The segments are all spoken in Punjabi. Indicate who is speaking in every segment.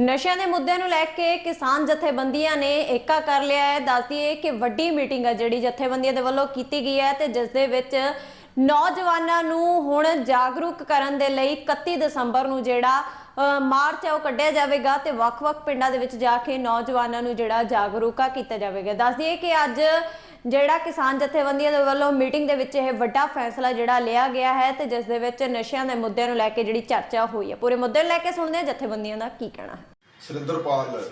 Speaker 1: ਨਸ਼ਿਆਂ ਦੇ ਮੁੱਦੇ ਨੂੰ ਲੈ ਕੇ ਕਿਸਾਨ ਜਥੇਬੰਦੀਆਂ ਨੇ ਏਕਾ ਕਰ ਲਿਆ ਹੈ। ਦੱਸਦੀ ਹੈ ਕਿ ਵੱਡੀ ਮੀਟਿੰਗ ਹੈ ਜਿਹੜੀ ਜਥੇਬੰਦੀਆਂ ਦੇ ਵੱਲੋਂ ਕੀਤੀ ਗਈ ਹੈ ਤੇ ਜਿਸ ਦੇ ਵਿੱਚ ਨੌਜਵਾਨਾਂ ਨੂੰ ਹੁਣ ਜਾਗਰੂਕ ਕਰਨ ਦੇ ਲਈ 31 ਦਸੰਬਰ ਨੂੰ ਜਿਹੜਾ ਮਾਰਚ ਹੈ ਉਹ ਕੱਢਿਆ ਜਾਵੇਗਾ ਤੇ ਵੱਖ-ਵੱਖ ਪਿੰਡਾਂ ਦੇ ਵਿੱਚ ਜਾ ਕੇ ਨੌਜਵਾਨਾਂ ਨੂੰ ਜਿਹੜਾ ਜਾਗਰੂਕਾ ਕੀਤਾ ਜਾਵੇਗਾ। ਦੱਸਦੀ ਹੈ ਕਿ ਅੱਜ ਜਿਹੜਾ ਕਿਸਾਨ ਜਥੇਬੰਦੀਆਂ ਦੇ ਵੱਲੋਂ ਮੀਟਿੰਗ ਦੇ ਵਿੱਚ ਇਹ ਵੱਡਾ ਫੈਸਲਾ ਜਿਹੜਾ ਲਿਆ ਗਿਆ ਹੈ ਤੇ ਜਿਸ ਦੇ ਵਿੱਚ ਨਸ਼ਿਆਂ ਦੇ ਮੁੱਦਿਆਂ ਨੂੰ ਲੈ ਕੇ ਜਿਹੜੀ ਚਰਚਾ ਹੋਈ ਹੈ। ਪੂਰੇ ਮੁੱਦੇ ਨੂੰ ਲੈ ਕੇ ਸੁਣਦੇ ਹਾਂ ਜਥੇਬੰਦੀਆਂ ਦਾ ਕੀ ਕਹਿਣਾ ਹੈ।
Speaker 2: ਸੁਰਿੰਦਰਪਾਲ,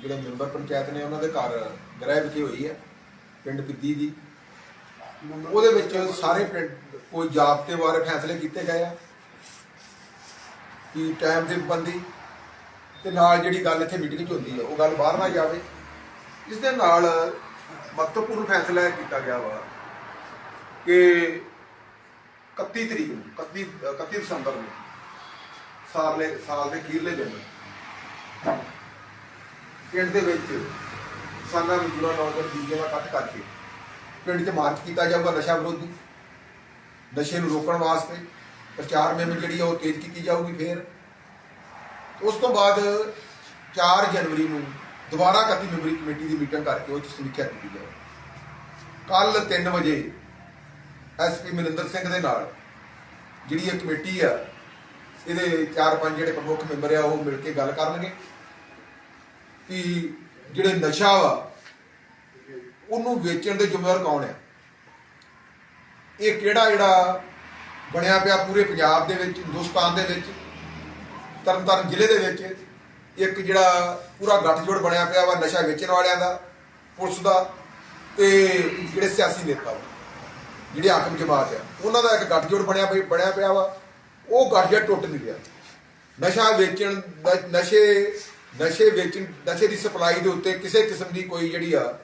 Speaker 2: ਜਿਹੜੇ ਮੈਂਬਰ ਪੰਚਾਇਤ ਨੇ ਉਹਨਾਂ ਦੇ ਘਰ ਗ੍ਰਹਿ ਵਿਖੇ ਹੋਈ ਹੈ, ਪਿੰਡ ਪਿੱਦੀ ਦੀ। ਉਹਦੇ ਵਿੱਚ ਸਾਰੇ ਪਿੰਡ ਕੋਈ ਜਾਬਤੇ ਬਾਰੇ ਫੈਸਲੇ ਕੀਤੇ ਗਏ ਆ ਕਿ ਟਾਈਮ ਦੀ ਪਾਬੰਦੀ ਤੇ ਨਾਲ ਜਿਹੜੀ ਗੱਲ ਇੱਥੇ ਮੀਟਿੰਗ 'ਚ ਹੁੰਦੀ ਹੈ ਉਹ ਗੱਲ ਬਾਹਰ ਨਾ ਜਾਵੇ। ਇਸ ਦੇ ਨਾਲ ਮਹੱਤਵਪੂਰਨ ਫੈਸਲਾ ਇਹ ਕੀਤਾ ਗਿਆ ਵਾ ਕਿ 31 ਤਰੀਕ ਨੂੰ 31 31 ਦਸੰਬਰ ਨੂੰ, ਸਾਲ ਦੇ ਸਾਲ ਦੇ ਅਖੀਰਲੇ ਦਿਨ ਪਿੰਡ ਦੇ ਵਿੱਚ ਸਾਨਾ ਮਜ਼ਦੂਰਾਂ ਨੌਜਵਾਨ ਡੀਜੇ ਦਾ ਕੱਟ ਕਰਕੇ ਪਿੰਡ 'ਚ ਮਾਰਚ ਕੀਤਾ ਜਾਊਗਾ ਨਸ਼ਾ ਵਿਰੋਧੀ। ਨਸ਼ੇ ਨੂੰ ਰੋਕਣ ਵਾਸਤੇ ਪ੍ਰਚਾਰ ਮੁਹਿੰਮ ਜਿਹੜੀ ਆ ਉਹ ਤੇਜ਼ ਕੀਤੀ ਜਾਊਗੀ ਫੇਰ। ਉਸ ਤੋਂ ਬਾਅਦ 4 ਜਨਵਰੀ ਨੂੰ ਦੁਬਾਰਾ ਇਕੱਤੀ ਮੈਂਬਰੀ ਕਮੇਟੀ ਦੀ ਮੀਟਿੰਗ ਕਰਕੇ ਉਹ 'ਚ ਸਮੀਖਿਆ ਕੀਤੀ ਜਾਵੇ। ਕੱਲ 3 ਵਜੇ ਐਸਪੀ ਮਨਿੰਦਰ ਸਿੰਘ ਦੇ ਨਾਲ ਜਿਹੜੀ ਇਹ ਕਮੇਟੀ ਆ, ਇਹਦੇ ਚਾਰ ਪੰਜ ਜਿਹੜੇ ਪ੍ਰਮੁੱਖ ਮੈਂਬਰ ਆ, ਉਹ ਮਿਲ ਕੇ ਗੱਲ ਕਰਨਗੇ ਕਿ ਜਿਹੜੇ ਨਸ਼ਾ ਵਾ, ਉਹਨੂੰ ਵੇਚਣ ਦੇ ਜ਼ਿੰਮੇਵਾਰ ਕੌਣ ਆ? ਇਹ ਕਿਹੜਾ ਜਿਹੜਾ ਬਣਿਆ ਪਿਆ ਪੂਰੇ ਪੰਜਾਬ ਦੇ ਵਿੱਚ, ਹਿੰਦੁਸਤਾਨ ਦੇ ਵਿੱਚ, ਤਰਨਤਾਰਨ ਜ਼ਿਲ੍ਹੇ ਦੇ ਵਿੱਚ ਇੱਕ ਜਿਹੜਾ ਪੂਰਾ ਗੱਠਜੋੜ ਬਣਿਆ ਪਿਆ ਵਾ ਨਸ਼ਾ ਵੇਚਣ ਵਾਲਿਆਂ ਦਾ, ਪੁਲਿਸ ਦਾ ਤੇ ਜਿਹੜੇ ਸਿਆਸੀ ਨੇਤਾ ਜਿਹੜੇ ਹਾਕਮ ਜਮਾਤ ਆ, ਉਹਨਾਂ ਦਾ ਇੱਕ ਗੱਠਜੋੜ ਬਣਿਆ ਪਈ ਬਣਿਆ ਪਿਆ ਵਾ। ਉਹ ਗੱਠਜੋੜ ਟੁੱਟ ਨਹੀਂ ਰਿਹਾ। ਨਸ਼ਾ ਵੇਚਣ ਨਸ਼ੇ ਨਸ਼ੇ ਵੇਚਣ, ਨਸ਼ੇ ਦੀ ਸਪਲਾਈ ਦੇ ਉੱਤੇ ਕਿਸੇ ਕਿਸਮ ਦੀ ਕੋਈ ਜਿਹੜੀ ਆ,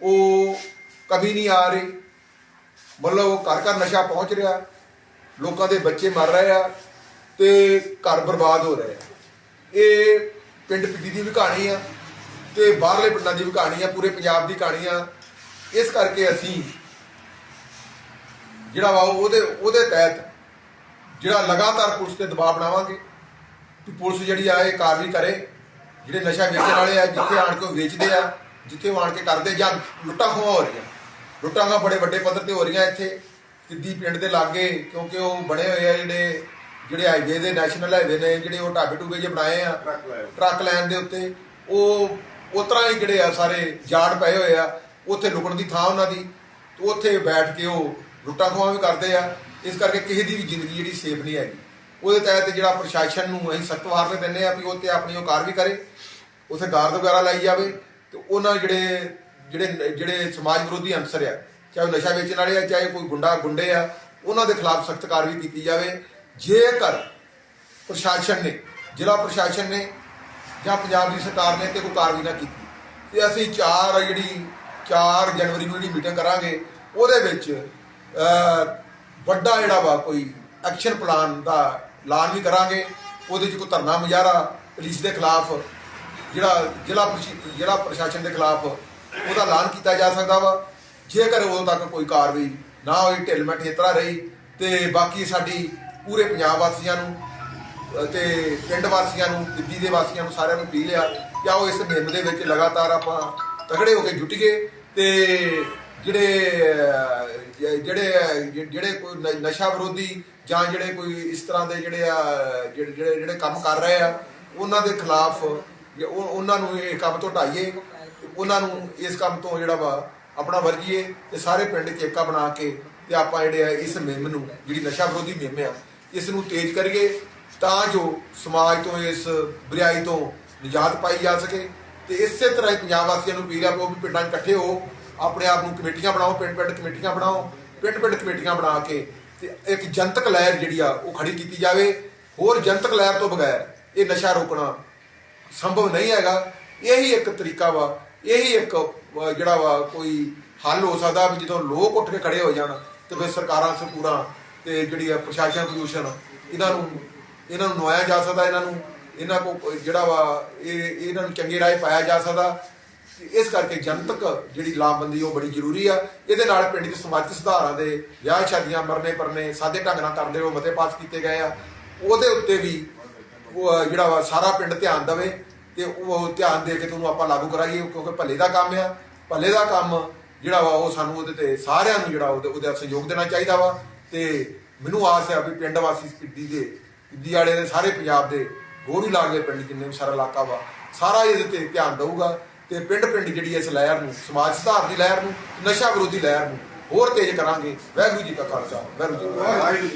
Speaker 2: ਉਹ ਕਮੀ ਨਹੀਂ ਆ ਰਹੀ। ਮਤਲਬ ਉਹ ਘਰ ਘਰ ਨਸ਼ਾ ਪਹੁੰਚ ਰਿਹਾ, ਲੋਕਾਂ ਦੇ ਬੱਚੇ ਮਰ ਰਹੇ ਆ ਤੇ ਘਰ ਬਰਬਾਦ ਹੋ ਰਹੇ ਆ। ਇਹ ਪਿੰਡ ਪਿੱਡੀ ਦੀ ਵੀ ਕਹਾਣੀ ਆ ਤੇ ਬਾਹਰਲੇ ਪਿੰਡਾਂ ਦੀ ਵੀ ਕਹਾਣੀ ਆ, ਪੂਰੇ ਪੰਜਾਬ ਦੀ ਕਹਾਣੀ ਆ। ਇਸ ਕਰਕੇ ਅਸੀਂ ਜਿਹੜਾ ਵਾ ਉਹਦੇ ਉਹਦੇ ਤਹਿਤ ਜਿਹੜਾ ਲਗਾਤਾਰ ਪੁਲਿਸ ਤੇ ਦਬਾਅ ਬਣਾਵਾਂਗੇ ਕਿ ਪੁਲਿਸ ਜਿਹੜੀ ਆ ਇਹ ਕਾਰਵਾਈ ਕਰੇ, ਜਿਹੜੇ ਨਸ਼ਾ ਵੇਚਣ ਵਾਲੇ ਆ, ਜਿੱਥੇ ਆਣ ਕੇ ਉਹ ਵੇਚਦੇ ਆ, ਜਿੱਥੇ ਉਹ ਆਣ ਕੇ ਕਰਦੇ ਜਾਂ ਲੁੱਟਾਂ ਖੋਹਾਂ ਹੋ ਰਹੀਆਂ। ਲੁੱਟਾਂ ਖੋਹਾਂ ਬੜੇ ਵੱਡੇ ਪੱਧਰ ਤੇ ਹੋ ਰਹੀਆਂ ਇੱਥੇ, ਸਿੱਧੀ ਪਿੰਡ ਦੇ ਲਾਗੇ, ਕਿਉਂਕਿ ਉਹ ਬਣੇ ਹੋਏ ਆ ਜਿਹੜੇ ਜਿਹੜੇ ਹਾਈਵੇ ਦੇ ਨੈਸ਼ਨਲ ਹਾਈਵੇ ਨੇ ਜਿਹੜੇ ਉਹ ਢਾਬੇ ਟੂਬੇ ਜੇ ਬਣਾਏ ਆ ਟਰੱਕ ਲਾਈਨ ਦੇ ਉੱਤੇ ਉਹ ਉਤਰਾ ਹੀ ਜਿਹੜੇ ਆ ਸਾਰੇ ਜਾੜ ਪਏ ਹੋਏ ਆ ਉੱਥੇ ਲੁਕਣ ਦੀ ਥਾਂ ਉਹਨਾਂ ਦੀ ਉੱਥੇ ਬੈਠ ਕੇ ਉਹ ਲੁੱਟਾਂ ਖੋਹਾਂ ਵੀ ਕਰਦੇ ਆ ਇਸ ਕਰਕੇ ਕਿਸੇ ਦੀ ਵੀ ਜ਼ਿੰਦਗੀ ਜਿਹੜੀ ਸੇਫ ਨਹੀਂ ਹੈਗੀ। ਉਹਦੇ ਤਹਿਤ ਜਿਹੜਾ ਪ੍ਰਸ਼ਾਸਨ ਨੂੰ ਅਸੀਂ ਸਖਤ ਵਾਰਨੇ ਦਿੰਦੇ ਆ ਵੀ ਉਹ ਤੇ ਆਪਣੀ ਉਹ ਕਾਰਵਾਈ ਕਰੇ ਉਥੇ ਗਾਰਡ ਵਗੈਰਾ ਲਾਈ ਜਾਵੇ ਤੇ ਉਹਨਾਂ ਜਿਹੜੇ ਜਿਹੜੇ ਜਿਹੜੇ ਸਮਾਜ ਵਿਰੋਧੀ ਅੰਸਰ ਆ ਚਾਹੇ ਨਸ਼ਾ ਵੇਚਣ ਵਾਲੇ ਆ ਚਾਹੇ ਕੋਈ ਗੁੰਡਾ ਗੁੰਡੇ ਆ ਉਹਨਾਂ ਦੇ ਖਿਲਾਫ ਸਖਤ ਕਾਰਵਾਈ ਕੀਤੀ ਜਾਵੇ। ਜੇਕਰ ਪ੍ਰਸ਼ਾਸਨ ਨੇ, ਜ਼ਿਲ੍ਹਾ ਪ੍ਰਸ਼ਾਸਨ ਨੇ ਜਾਂ ਪੰਜਾਬ ਦੀ ਸਰਕਾਰ ਨੇ ਤੇ ਕੋਈ ਕਾਰਵਾਈ ਨਾ ਕੀਤੀ, ਤੇ ਅਸੀਂ 4 ਜਿਹੜੀ 4 ਜਨਵਰੀ ਨੂੰ ਜਿਹੜੀ ਮੀਟਿੰਗ ਕਰਾਂਗੇ, ਉਹਦੇ ਵਿੱਚ ਵੱਡਾ ਜਿਹੜਾ ਵਾ ਕੋਈ ਐਕਸ਼ਨ ਪਲਾਨ ਦਾ ਐਲਾਨ ਵੀ ਕਰਾਂਗੇ, ਉਹਦੇ 'ਚ ਕੋਈ ਧਰਨਾ ਮੁਜ਼ਾਹਰਾ ਪੁਲਿਸ ਦੇ ਖਿਲਾਫ, ਜਿਹੜਾ ਜ਼ਿਲ੍ਹਾ ਪ੍ਰਸ਼ੀ- ਜ਼ਿਲ੍ਹਾ ਪ੍ਰਸ਼ਾਸਨ ਦੇ ਖਿਲਾਫ ਉਹਦਾ ਐਲਾਨ ਕੀਤਾ ਜਾ ਸਕਦਾ ਵਾ। ਜੇਕਰ ਉਦੋਂ ਤੱਕ ਕੋਈ ਕਾਰਵਾਈ ਨਾ ਹੋਈ ਢਿੱਲ ਮੱਠ ਇਸ ਤਰ੍ਹਾਂ ਰਹੀ, ਤੇ ਬਾਕੀ ਸਾਡੀ ਪੂਰੇ ਪੰਜਾਬ ਵਾਸੀਆਂ ਨੂੰ ਅ, ਤੇ ਪਿੰਡ ਵਾਸੀਆਂ ਨੂੰ ਦਿੱਲੀ ਦੇ ਵਾਸੀਆਂ ਨੂੰ ਸਾਰਿਆਂ ਨੂੰ ਅਪੀਲ ਆ ਕਿ ਆਓ ਇਸ ਮੁਹਿੰਮ ਦੇ ਵਿੱਚ ਲਗਾਤਾਰ ਆਪਾਂ ਤਗੜੇ ਹੋ ਕੇ ਜੁਟੀਏ ਤੇ ਜਿਹੜੇ ਜਿਹੜੇ ਜਿਹੜੇ ਕੋਈ ਨ- ਨਸ਼ਾ ਵਿਰੋਧੀ ਜਾਂ ਜਿਹੜੇ ਕੋਈ ਇਸ ਤਰ੍ਹਾਂ ਦੇ ਜਿਹੜੇ ਆ ਜਿਹੜੇ ਜਿਹੜੇ ਜਿਹੜੇ ਕੰਮ ਕਰ ਰਹੇ ਆ ਉਹਨਾਂ ਦੇ ਖਿਲਾਫ ਉਹਨਾਂ ਨੂੰ ਇਹ ਕੰਮ ਤੋਂ ਢਾਈਏ ਉਹਨਾਂ ਨੂੰ ਇਸ ਕੰਮ ਤੋਂ ਜਿਹੜਾ ਵਾ ਆਪਣਾ ਵਰਜੀਏ ਤੇ ਸਾਰੇ ਪਿੰਡ 'ਚ ਏਕਾ ਬਣਾ ਕੇ ਤੇ ਆਪਾਂ ਜਿਹੜੇ ਆ ਇਸ ਮੁਹਿੰਮ ਨੂੰ ਜਿਹੜੀ ਨਸ਼ਾ ਵਿਰੋਧੀ ਮੁਹਿੰਮ ਆ ਇਸ ਨੂੰ ਤੇਜ਼ ਕਰੀਏ ਤਾਂ ਜੋ ਸਮਾਜ ਤੋਂ ਇਸ ਬੁਰਾਈ ਤੋਂ ਨਿਜਾਤ ਪਾਈ ਜਾ ਸਕੇ। ਤੇ ਇਸੇ ਤਰ੍ਹਾਂ ਹੀ ਪੰਜਾਬ ਵਾਸੀਆਂ ਨੂੰ ਅਪੀਲ ਆ ਕਿ ਵੀ ਪਿੰਡਾਂ 'ਚ ਇਕੱਠੇ ਹੋ, ਆਪਣੇ ਆਪ ਨੂੰ ਕਮੇਟੀਆਂ ਬਣਾਓ ਪਿੰਡ ਪਿੰਡ ਕਮੇਟੀਆਂ ਬਣਾਓ ਪਿੰਡ ਪਿੰਡ ਕਮੇਟੀਆਂ ਬਣਾ ਕੇ ਤੇ ਇੱਕ ਜਨਤਕ ਲਹਿਰ ਜਿਹੜੀ ਆ ਉਹ ਖੜੀ ਕੀਤੀ ਜਾਵੇ। ਹੋਰ ਜਨਤਕ ਲਹਿਰ ਤੋਂ ਬਗੈਰ ਇਹ ਨਸ਼ਾ ਰੋਕਣਾ ਸੰਭਵ ਨਹੀਂ ਹੈਗਾ। ਇਹੀ ਇੱਕ ਤਰੀਕਾ ਵਾ, ਇਹੀ ਇੱਕ ਜਿਹੜਾ ਵਾ ਕੋਈ ਹੱਲ ਹੋ ਸਕਦਾ ਵੀ ਜਦੋਂ ਲੋਕ ਉੱਠ ਕੇ ਖੜੇ ਹੋ ਜਾਣ ਤੇ ਫਿਰ ਸਰਕਾਰਾਂ ਸਕੂਲਾਂ ਤੇ ਜਿਹੜੀ ਆ ਪ੍ਰਸ਼ਾਸਨ ਪ੍ਰਦੂਸ਼ਣ, ਇਹਨਾਂ ਨੂੰ ਇਹਨਾਂ ਨੂੰ ਨਵਾਇਆ ਜਾ ਸਕਦਾ, ਇਹਨਾਂ ਨੂੰ, ਇਹਨਾਂ ਕੋ ਜਿਹੜਾ ਵਾ, ਇਹ, ਇਹਨਾਂ ਨੂੰ ਚੰਗੇ ਰਾਹ ਪਾਇਆ ਜਾ ਸਕਦਾ। ਤੇ ਇਸ ਕਰਕੇ ਜਨਤਕ ਜਿਹੜੀ ਲਾਮਬੰਦੀ, ਉਹ ਬੜੀ ਜ਼ਰੂਰੀ ਆ। ਇਹਦੇ ਨਾਲ ਪਿੰਡ ਦੇ ਸਮਾਜਿਕ ਸੁਧਾਰਾਂ ਦੇ ਵਿਆਹ ਸ਼ਾਦੀਆਂ ਮਰਨੇ ਪਰਨੇ, ਸਾਦੇ ਢੰਗ ਨਾਲ ਕਰਦੇ ਹੋ ਮਤੇ ਪਾਸ ਕੀਤੇ ਗਏ ਆ। ਉਹਦੇ ਉੱਤੇ ਵੀ ਉਹ ਜਿਹੜਾ ਵਾ, ਸਾਰਾ ਪਿੰਡ ਧਿਆਨ ਦੇਵੇ ਤੇ ਉਹ ਧਿਆਨ ਦੇ ਕੇ ਤੁਹਾਨੂੰ ਆਪਾਂ ਲਾਗੂ ਕਰਾਈਏ, ਕਿਉਂਕਿ ਭੱਲੇ ਦਾ ਕੰਮ ਆ। ਭੱਲੇ ਦਾ ਕੰਮ ਜਿਹੜਾ ਵਾ, ਉਹ ਸਾਨੂੰ ਉਹਦੇ ਤੇ ਸਾਰਿਆਂ ਨੂੰ ਜਿਹੜਾ ਉਹਦੇ ਉਹਦੇ ਸਹਿਯੋਗ ਦੇਣਾ ਚਾਹੀਦਾ ਵਾ। ਤੇ ਮੈਨੂੰ ਆਸ ਹੈ ਵੀ ਪਿੰਡ ਵਾਸੀ ਪਿੱਡੀ ਦੇ ਪਿੱਡੀ ਵਾਲੇ ਦੇ ਸਾਰੇ ਪੰਜਾਬ ਦੇ ਹੋਰ ਵੀ ਲਾਗਲੇ ਪਿੰਡ ਜਿੰਨੇ ਵੀ ਸਾਰਾ ਇਲਾਕਾ ਵਾ, ਸਾਰਾ ਇਹਦੇ ਤੇ ਧਿਆਨ ਦਊਗਾ ਤੇ ਪਿੰਡ ਪਿੰਡ ਜਿਹੜੀ ਇਸ ਲਹਿਰ ਨੂੰ, ਸਮਾਜ ਸੁਧਾਰ ਦੀ ਲਹਿਰ ਨੂੰ, ਨਸ਼ਾ ਵਿਰੋਧੀ ਲਹਿਰ ਨੂੰ ਹੋਰ ਤੇਜ਼ ਕਰਾਂਗੇ। ਵਾਹਿਗੁਰੂ ਜੀ ਕਾ ਖਾਲਸਾ, ਵਾਹਿਗੁਰੂ ਜੀ